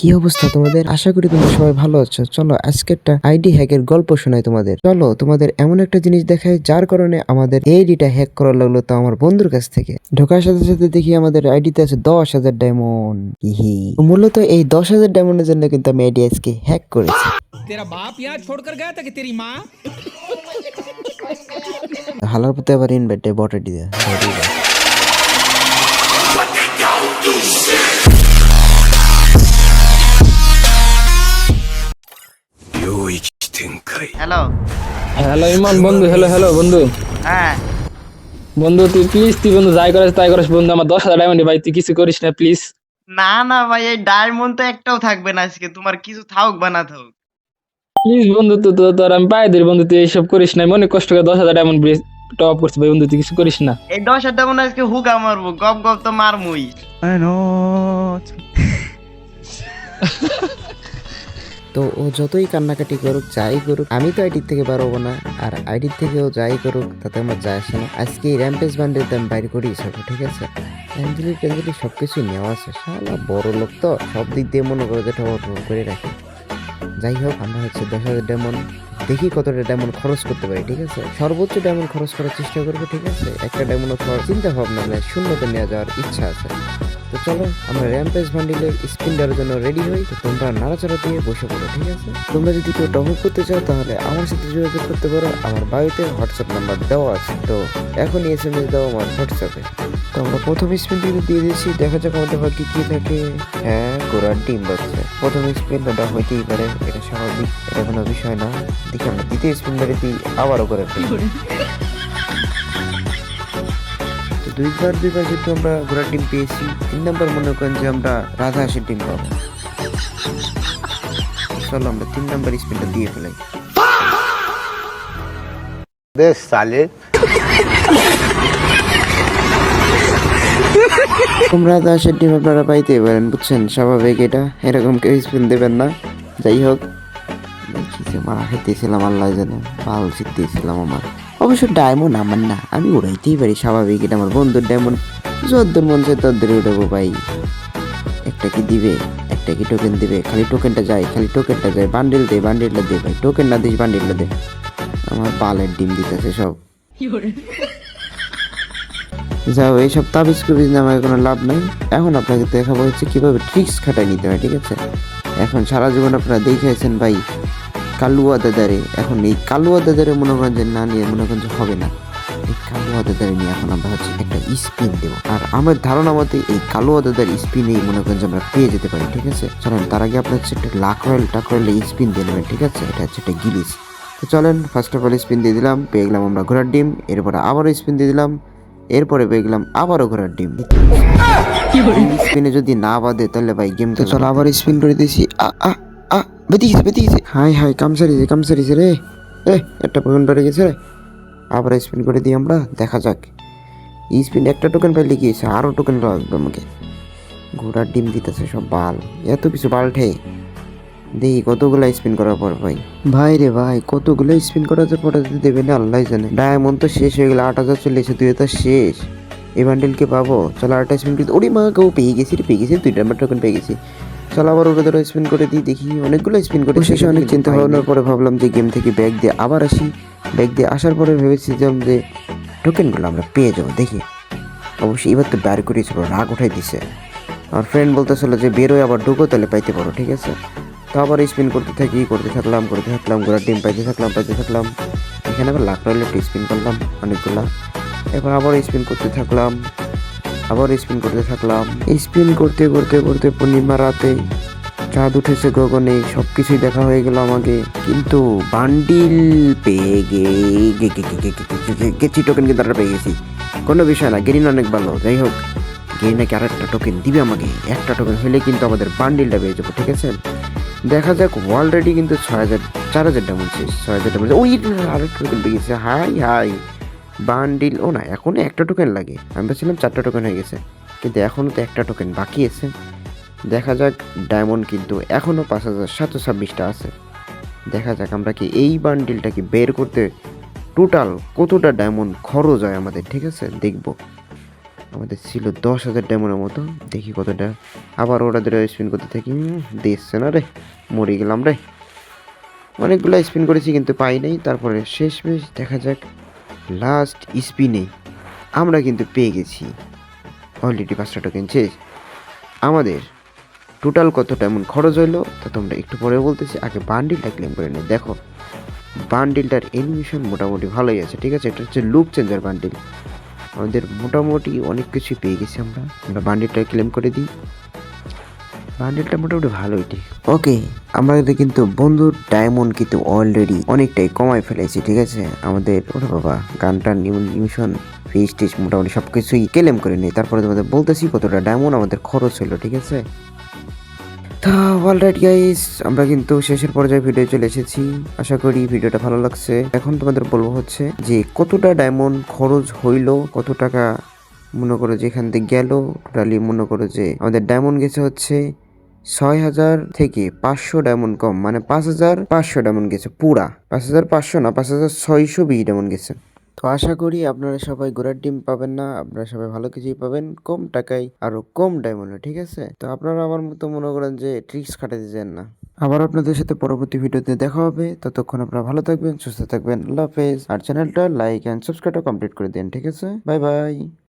কি অবস্থা তোমাদের? আশা করি তোমরা সবাই ভালো আছো। চলো আজকে একটা আইডি হ্যাকের গল্প শোনাই তোমাদের। চলো তোমাদের এমন একটা জিনিস দেখায় যার কারণে আমাদের আইডিটা হ্যাক করা লাগল তো আমার বন্ধুর কাছ থেকে। ঢোকার সাথে সাথে দেখি আমাদের আইডিতে আছে দশ হাজার ডায়মন্ড। মূলত এই দশ হাজার ডায়মন্ডের জন্য কিন্তু আমি আইডি আজকে হ্যাক করেছি। তেরা বাপ ইয়া ছোড় কর গয়া তেরি মা হালার পথে আবার ইনভাইট বটে দিয়ে। হ্যালো হ্যালো ইমন বন্ধু হ্যালো হ্যালো বন্ধু। হ্যাঁ। বন্ধু তুই প্লিজ তুই বন্ধু যাই করিস তাই করিস বন্ধু আমার দশ হাজার ডায়মন্ড ভাই তুই কিছু করিস না প্লিজ না না ভাই এই ডায়মন্ড তো একটাও থাকবে না আজকে তোমার কিছু থাকুক বা না থাকুক প্লিজ বন্ধু তো তোর আমি পাই দিই বন্ধু তুই এইসব করিস না মনে কষ্ট করে দশ হাজার ডায়মন্ড টপ করছিস ভাই বন্ধু তুই কিছু করিস না। এই দশ হাজার ডায়মন্ড আজকে হুকা মারবো গপ গপ তো মারমুই। তো ও যতই কান্নাকাটি করুক, যাই করুক, আমি তো আইডির থেকে পারব না। আর আইডির থেকেও যাই করুক, তাতে আমার যায় আসে না। আজকে এই র্যাম্পেজ বান্ডের দাম বাইরে করেই সব ঠিক আছে? অ্যাঞ্জেলি ট্যাঞ্জেলি সব কিছুই নেওয়া আছে। শালা, বড় লোক তো। সব দিক দিয়ে মনে করে যে ঠবর করে রাখি। যাই হোক, আমরা হচ্ছে দশ হাজার ডেমন দেখি কতটা ডায়মন্ড খরচ করতে পারি, ঠিক আছে? সর্বোচ্চ ডায়মন্ড খরচ করার চেষ্টা করব, ঠিক আছে? একটা ডায়মন্ড খরচ, চিন্তা ভাবনা নেই শূন্যতে নিয়ে যাওয়ার ইচ্ছা আছে। তো চলো, আমরা র্যাম্পেজ বান্ডিলের স্পিন দেওয়ার জন্য রেডি হই। তো তোমরা নাড়াচাড়া দিয়ে বসে পড়ো, ঠিক আছে? তোমরা যদি কেউ টপ আপ করতে চাও, তাহলে আমার সাথে যোগাযোগ করতে পারো। আমার বাড়িতে হোয়াটসঅ্যাপ নাম্বার দেওয়া আছে। তো এখনই এস এম এস দাও আমার হোয়াটসঅ্যাপে তো আমরা প্রথম স্পিন দিয়ে দিয়েছি। দেখা যাক আমাদের বাকি কি থাকে। হ্যাঁ গোড়ার ডিম বাচ্চা। প্রথম স্পিন ওটা হইতেই পারে। এটা স্বাভাবিক, এটা কোনো বিষয় না। দেখি আমরা দ্বিতীয় স্পিন মেরে দিই আবারও করে ফেলি দুইবার দুইবার যেহেতু আমরা ঘোড়ার ডিম পেয়েছি। তিন নম্বর মনে করেন যে আমরা রাধা হাসির ডিম পাবো। চলো আমরা তিন নম্বর স্পিনটা দিয়ে ফেলাই। বেশ সালে তোমরা হাসির ডিম আপনারা পাইতে পারেন বুঝছেন? স্বাভাবিক এটা। এরকম কেউ স্পিন দেবেন না। যাই হোক মারা খেতেছিলাম আল্লাহ জানে ভালো শিখতেছিলাম আমার। অবশ্য ডায়মন্ড আমার না আমি উড়াইতেই পারি স্বাভাবিক এটা আমার বন্ধুর ডায়মন্ড। যদ্দূর মন চায় তদ্দূরে উঠাবো ভাই। একটা কি দিবে? একটা কি টোকেন দিবে? খালি টোকেনটা যায় খালি টোকেনটা যায় বান্ডেল দে বান্ডেলটা দে ভাই টোকেন না দিস বান্ডেলটা দে। আমার পালের ডিম দিতেছে সব। যাও এইসব তাবিজ কুবিজ নামে কোনো লাভ নাই। এখন আপনাকে দেখাবো হচ্ছে কীভাবে ট্রিক্স খাটাই নিতে হয় ঠিক আছে? এখন সারা জীবন আপনারা দেখেছেন ভাই। কালুয়া দাদারে এখন এই কালুয়া দাদারে মনে করেন যে না নিয়ে মনে করেন যে হবে না। এই কালুয়া দাদারে নিয়ে এখন আমরা হচ্ছে একটা স্পিন দেবো। আর আমার ধারণা মতে এই কালুয়া দাদার স্পিনেই মনে করেন যে আমরা পেয়ে যেতে পারি ঠিক আছে? চলেন তার আগে আপনার হচ্ছে একটা লাখ রয়েল টাক রয়েল স্পিন দিয়ে নেবেন ঠিক আছে? এটা হচ্ছে একটা গিলিস তো চলেন ফার্স্ট অফ অল স্পিন দিয়ে দিলাম পেয়ে গেলাম আমরা ঘোড়ার ডিম এরপরে আবারও স্পিন দিয়ে দিলাম এরপরে পেয়ে গেলাম আবারও ঘোড়ার ডিম। স্পিনে যদি না বাদে তাহলে ভাই গেম তো চলো আবার স্পিন করে দিয়েছি। আ আ বেঁধে গেছে বেঁধে গেছে। হাই হাই কামসারিছে কামসারিছে রে। এ একটা টোকেন পড়ে গেছে রে। আবার স্পিন করে দিই আমরা দেখা যাক। স্পিন একটা টোকেন পাইলে কি হয়েছে? আরও টোকেন লাগবে আমাকে। ঘোড়ার ডিম দিতেছে সব বাল। এত কিছু বালঠে দেখি কতগুলো স্পিন করার পর ভাই। ভাই রে ভাই কতগুলো স্পিন করার পর দেবে না আল্লাহ জানে। ডায়মন্ড তো শেষ হয়ে গেল আট হাজার চলে এসে হাজার শেষ। এই বান্ডেলকে পাবো। চলো আটটা স্পিন ওরে মা কেউ পেয়ে গেছি রে পেয়ে গেছি। দুইটা নাম্বার টোকেন পেয়ে গেছি চলো আবার ওটা ধরো স্পিন করে দিই দেখি। অনেকগুলো স্পিন করে শেষে অনেক চিন্তা ভাবনার পরে ভাবলাম যে গেম থেকে ব্যাগ দিয়ে আবার আসি। ব্যাগ দিয়ে আসার পরে ভেবেছিলাম যে টোকেনগুলো আমরা পেয়ে যাব। দেখি। অবশ্যই এবার তো বের করেছিল রাগ উঠাই দিছে। আমার ফ্রেন্ড বলতেছিল যে বেরোয় আবার ঢুকো তাহলে পাইতে পারো। ঠিক আছে? তো আবার স্পিন করতে থাকি করতে থাকলাম করতে থাকলাম ঘোড়ার ডিম পাইতে থাকলাম পাইতে থাকলাম। এখানে আবার লাখ রয়েল একটা স্পিন করলাম অনেকগুলো। এবার আবার স্পিন করতে থাকলাম। আবার স্পিন করতে থাকলাম। স্পিন করতে করতে করতে পূর্ণিমা রাতে চাঁদ উঠেছে গগনে সব কিছুই দেখা হয়ে গেল আমাকে। কিন্তু বান্ডিল পেয়ে গেছি টোকেন কিন্তু পেয়ে গেছি। কোনো বিষয় না, গেরিন অনেক ভালো, যাই হোক। গেরি নাকি আর একটা টোকেন দিবে আমাকে। একটা টোকেন হলে কিন্তু আমাদের বান্ডিলটা পেয়ে যাব, ঠিক আছে? দেখা যাক অলরেডি কিন্তু ছয় হাজার, চার হাজার শেষ ছয় হাজার ডায়মন্ড ওই, আরেকটা টোকেন পেয়ে গেছে। High high. বান্ডিল, ও না এখনও একটা টোকেন লাগে। আমি ভাবছিলাম চারটা টোকেন হয়ে গেছে, কিন্তু এখনও তো একটা টোকেন বাকি আছে। দেখা যাক ডায়মন্ড কিন্তু এখনও পাঁচ হাজার সাতশো ছাব্বিশটা আছে। দেখা যাক আমরা কি এই বান্ডিলটাকে বের করতে টোটাল কতটা ডায়মন্ড খরচ হয় আমাদের, ঠিক আছে? দেখব। আমাদের ছিল দশ হাজার ডায়মন্ডের মতো, দেখি কতটা। আবার ওরা ধরে স্পিন করতে থাকি দেখছে না রে, মরে গেলাম রে। অনেকগুলো স্পিন করেছি কিন্তু পাই নাই, তারপরে শেষ মেশ দেখা যাক। লাস্ট স্পিনে আমরা কিন্তু পেয়ে গেছি। অলরেডি পাঁচটা টোকেন শেষ। আমাদের টোটাল কত এমন খরচ হইল, তা তোমরা একটু পরে বলতেছি। আগে বান্ডিলটা ক্লেম করে নে দেখো বান্ডিলটার অ্যানিমেশন মোটামুটি ভালোই আছে, ঠিক আছে? এটা হচ্ছে লুক চেঞ্জার বান্ডিল আমাদের মোটামুটি অনেক কিছু পেয়ে গেছি আমরা। আমরা বান্ডিলটা ক্লেম করে দিই। বান্ডিলটা মোটামুটি ভালোই ঠিক। ওকে আমাদের কিন্তু বন্ধুর ডায়মন্ড কিন্তু অলরেডি অনেকটাই কমায় ফেলেছি, ঠিক আছে? আমাদের ওরে বাবা গানটার নিউশন ফিস টিস মোটামুটি সব কিছুই ক্লেম করে নিই। তারপরে তোমাদের বলতেছি কতটা ডায়মন্ড আমাদের খরচ হলো, ঠিক আছে? তা অলরাইট গাইস আমরা কিন্তু শেষের পর্যায়ে ভিডিও চলে এসেছি। আশা করি ভিডিওটা ভালো লাগছে। এখন তোমাদের বলব হচ্ছে যে, কতটা ডায়মন্ড খরচ হইল, কত টাকা মনে করো যে এখান থেকে গেল টোটালি মনে করো যে আমাদের ডায়মন্ড গেছে হচ্ছে ছয় হাজার থেকে পাঁচশো ডায়মন্ড কম মানে পাঁচ হাজার পাঁচশো ডায়মন্ড গেছে পুরা। পাঁচ হাজার পাঁচশো না, পাঁচ হাজার ছয়শো বিশ ডায়মন্ড গেছে। তো আশা করি আপনারা সবাই ঘোড়ার ডিম পাবেন না, আপনারা সবাই ভালো কিছুই পাবেন, কম টাকায় আরও কম ডায়মন্ডে, ঠিক আছে? তো আপনারা আমার মতো মনে করেন যে ট্রিক্স খাটাতে চান না। আবার আপনাদের সাথে পরবর্তী ভিডিওতে দেখা হবে, ততক্ষণ আপনারা ভালো থাকবেন, সুস্থ থাকবেন, আল্লাহ হাফেজ। আর চ্যানেলটা লাইক অ্যান্ড সাবস্ক্রাইবটা কমপ্লিট করে দেন, ঠিক আছে? Bye bye.